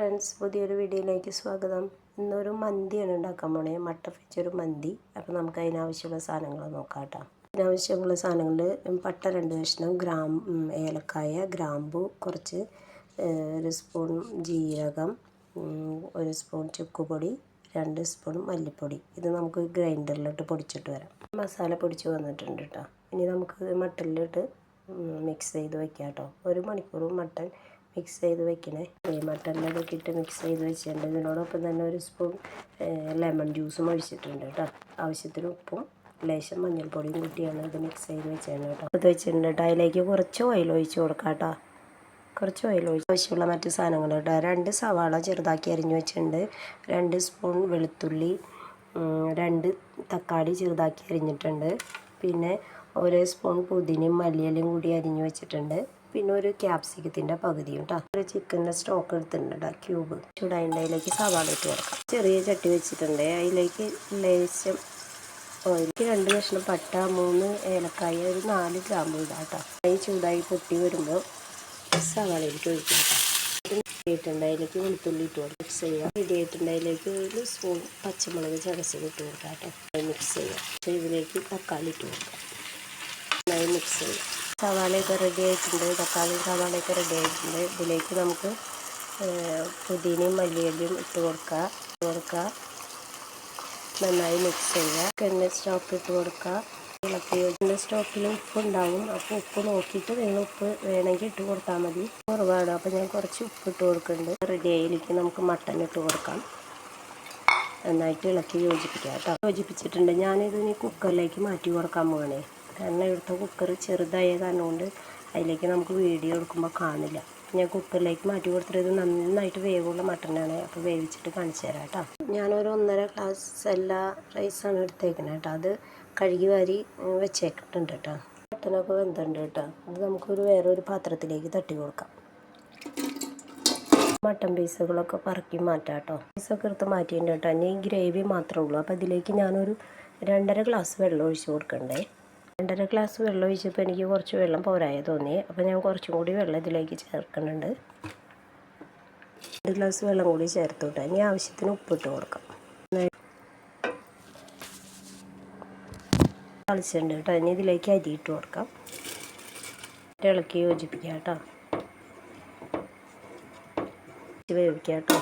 Friends പുതിയൊരു വീഡിയോയിലേക്ക് സ്വാഗതം. ഇന്നൊരു മന്തിയാണ് ഉണ്ടാക്കാൻ പോണേ. മട്ട വെച്ചൊരു മന്തി. അപ്പോൾ നമുക്ക് അതിനാവശ്യമുള്ള സാധനങ്ങൾ നോക്കാം കേട്ടോ. അതിനാവശ്യമുള്ള സാധനങ്ങൾ പട്ട രണ്ട് കഷ്ണം ഗ്രാം ഏലക്കായ ഗ്രാമ്പു കുറച്ച് ഒരു സ്പൂൺ ജീരകം ഒരു സ്പൂൺ ചുക്കുപൊടി രണ്ട് സ്പൂൺ മല്ലിപ്പൊടി. ഇത് നമുക്ക് ഗ്രൈൻഡറിലിട്ട് പൊടിച്ചിട്ട് വരാം. മസാല പൊടിച്ച് വന്നിട്ടുണ്ട് കേട്ടോ. ഇനി നമുക്ക് മട്ടനിലിട്ട് മിക്സ് ചെയ്ത് വെക്കാം കേട്ടോ. ഒരു മണിക്കൂർ മട്ടൻ മിക്സ് ചെയ്ത് വെക്കണേ. ഈ മട്ടനിലൊക്കെ ഇട്ട് മിക്സ് ചെയ്ത് വെച്ചിട്ടുണ്ട്. ഇതിനോടൊപ്പം തന്നെ ഒരു സ്പൂൺ ലെമൺ ജ്യൂസും ഒഴിച്ചിട്ടുണ്ട് കേട്ടോ. ആവശ്യത്തിന് ഉപ്പും ലേശം മഞ്ഞൾപ്പൊടിയും കൂട്ടിയാണ് ഇത് മിക്സ് ചെയ്ത് വെച്ചത് കേട്ടോ. അത് വെച്ചിട്ടുണ്ട് കേട്ടോ. അതിലേക്ക് കുറച്ച് ഓയിൽ ഒഴിച്ച് കൊടുക്കാം കേട്ടോ. കുറച്ച് ഓയിൽ ഒഴിച്ച് ആവശ്യമുള്ള മറ്റ് സാധനങ്ങൾ കേട്ടോ. രണ്ട് സവാള ചെറുതാക്കി അരിഞ്ഞ് വെച്ചിട്ടുണ്ട്. രണ്ട് സ്പൂൺ വെളുത്തുള്ളി രണ്ട് തക്കാളി ചെറുതാക്കി അരിഞ്ഞിട്ടുണ്ട്. പിന്നെ ഒരു സ്പൂൺ പുതിനയും മല്ലിയലും കൂടി അരിഞ്ഞ് വെച്ചിട്ടുണ്ട്. പിന്നെ ഒരു ക്യാപ്സിക്കത്തിന്റെ പകുതിയും കേട്ടോ ഒരു സ്റ്റോക്ക് എടുത്തിട്ടുണ്ട് കേട്ടോ ക്യൂബ് ചൂടായതിന്റെ അതിലേക്ക് സവാള ഇട്ട് കൊടുക്കാം. ചെറിയ ചട്ടി വെച്ചിട്ടുണ്ട്. അതിലേക്ക് ലേശം ഓയിലേക്ക് രണ്ട് കഷ്ണം പട്ട മൂന്ന് ഏലക്കായ ഒരു നാല് ഗ്രാമ്പ് ഇടാം കേട്ടോ ഈ ചൂടായി പൊട്ടി വരുമ്പോൾ സവാളയിലേക്ക് ഒഴിക്കാം അതിലേക്ക് വെളുത്തുള്ളി ഇട്ട് കൊടുക്കുക മിക്സ് ചെയ്യുക റെഡി ആയിട്ടുണ്ട് അതിലേക്ക് ഒരു സ്പൂൺ പച്ചമുളക് ചതച്ചത് ഇട്ട് കൊടുക്കാം കേട്ടോ മിക്സ് ചെയ്യാം. പക്ഷേ ഇതിലേക്ക് തക്കാളി ഇട്ട് കൊടുക്കാം. നന്നായി മിക്സ് ചെയ്യാം. സവാളയൊക്കെ റെഡി ആയിട്ടുണ്ട്. തക്കാളിയും സവാളയൊക്കെ റെഡി ആയിട്ടുണ്ട്. ഇതിലേക്ക് നമുക്ക് പുതിനയും മല്ലിയിലയും ഇട്ട് കൊടുക്കുക ഇട്ട് കൊടുക്കുക നന്നായി മിക്സ് ചെയ്യുക. എണ്ണ സ്റ്റോക്ക് ഇട്ട് കൊടുക്കുക ഇളക്കി ഇതിന്റെ സ്റ്റോക്കിൽ ഉപ്പ് ഉണ്ടാവും. അപ്പോൾ ഉപ്പ് നോക്കിയിട്ട് നിങ്ങൾ ഉപ്പ് വേണമെങ്കിൽ ഇട്ട് കൊടുത്താൽ മതി. കുറവാണ്. അപ്പോൾ ഞാൻ കുറച്ച് ഉപ്പ് ഇട്ട് കൊടുക്കുന്നുണ്ട്. റെഡി ആയിരിക്കും നമുക്ക് മട്ടൻ ഇട്ട് കൊടുക്കാം. നന്നായിട്ട് ഇളക്കി യോജിപ്പിക്കുക കേട്ടോ. യോജിപ്പിച്ചിട്ടുണ്ട്. ഞാനിത് ഇനി കുക്കറിലേക്ക് മാറ്റി കൊടുക്കാൻ പോകണേ കാരണം ഇവിടുത്തെ കുക്കർ ചെറുതായ കാരണം കൊണ്ട് അതിലേക്ക് നമുക്ക് വീഡിയോ എടുക്കുമ്പോൾ കാണില്ല ഞാൻ കുക്കറിലേക്ക് മാറ്റി കൊടുത്തിട്ട് നന്നായിട്ട് വേവുള്ള മട്ടനാണ് അപ്പോൾ വേവിച്ചിട്ട് കാണിച്ചു തരാം കേട്ടോ. ഞാനൊരു ഒന്നര ഗ്ലാസ് എല്ലാ റൈസാണ് എടുത്തേക്കുന്നത് കേട്ടോ. അത് കഴുകി വാരി വെച്ചേക്കിട്ടുണ്ട് കേട്ടോ. മട്ടനൊക്കെ വെന്തുണ്ട് കേട്ടോ. അത് നമുക്കൊരു വേറെ ഒരു പാത്രത്തിലേക്ക് തട്ടി കൊടുക്കാം. മട്ടൻ പീസുകളൊക്കെ പറക്കി മാറ്റാം കേട്ടോ. പീസൊക്കെ എടുത്ത് മാറ്റിയിട്ടുണ്ട് കേട്ടോ. ഇനി ഗ്രേവി മാത്രമേ ഉള്ളൂ. അപ്പോൾ ഇതിലേക്ക് ഞാനൊരു രണ്ടര ഗ്ലാസ് വെള്ളം ഒഴിച്ച് കൊടുക്കണ്ടേ. രണ്ടര ഗ്ലാസ് വെള്ളം ഒഴിച്ചപ്പോൾ എനിക്ക് കുറച്ച് വെള്ളം പോരായ തോന്നി. അപ്പോൾ ഞാൻ കുറച്ചും കൂടി വെള്ളം ഇതിലേക്ക് ചേർക്കുന്നുണ്ട്. രണ്ട് ഗ്ലാസ് വെള്ളം കൂടി ചേർത്ത് വിട്ടാൽ ഇനി ആവശ്യത്തിന് ഉപ്പിട്ട് കൊടുക്കാം. തളിച്ചിട്ടുണ്ട് കേട്ടോ. ഇനി ഇതിലേക്ക് അരി ഇട്ട് കൊടുക്കാം. ഇളക്കി യോജിപ്പിക്കാം കേട്ടോ. വേവിക്കാം കേട്ടോ.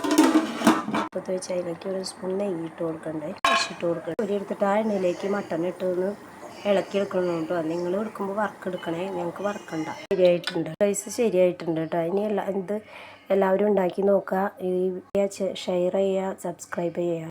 ഇപ്പോഴത്തെ വെച്ച് അതിലേക്ക് ഒരു സ്പൂൺ നെയ്യ് ഇട്ട് കൊടുക്കണ്ടേ. ഇട്ട് കൊടുക്കണ്ടേ. ഒരു എടുത്തിട്ട് ആ എണ്ണയിലേക്ക് മട്ടൺ ഇട്ട് ഒന്ന് ഇളക്കി എടുക്കണം നിങ്ങൾ എടുക്കുമ്പോൾ വർക്ക് എടുക്കണേ. ഞങ്ങൾക്ക് വർക്കണ്ട ശരിയായിട്ടുണ്ട്. റൈസ് ശരിയായിട്ടുണ്ട് കേട്ടോ ഇനി എല്ലാ ഇത് എല്ലാവരും ഉണ്ടാക്കി നോക്കുക. ഈ ഷെയർ ചെയ്യുക സബ്സ്ക്രൈബ് ചെയ്യുക.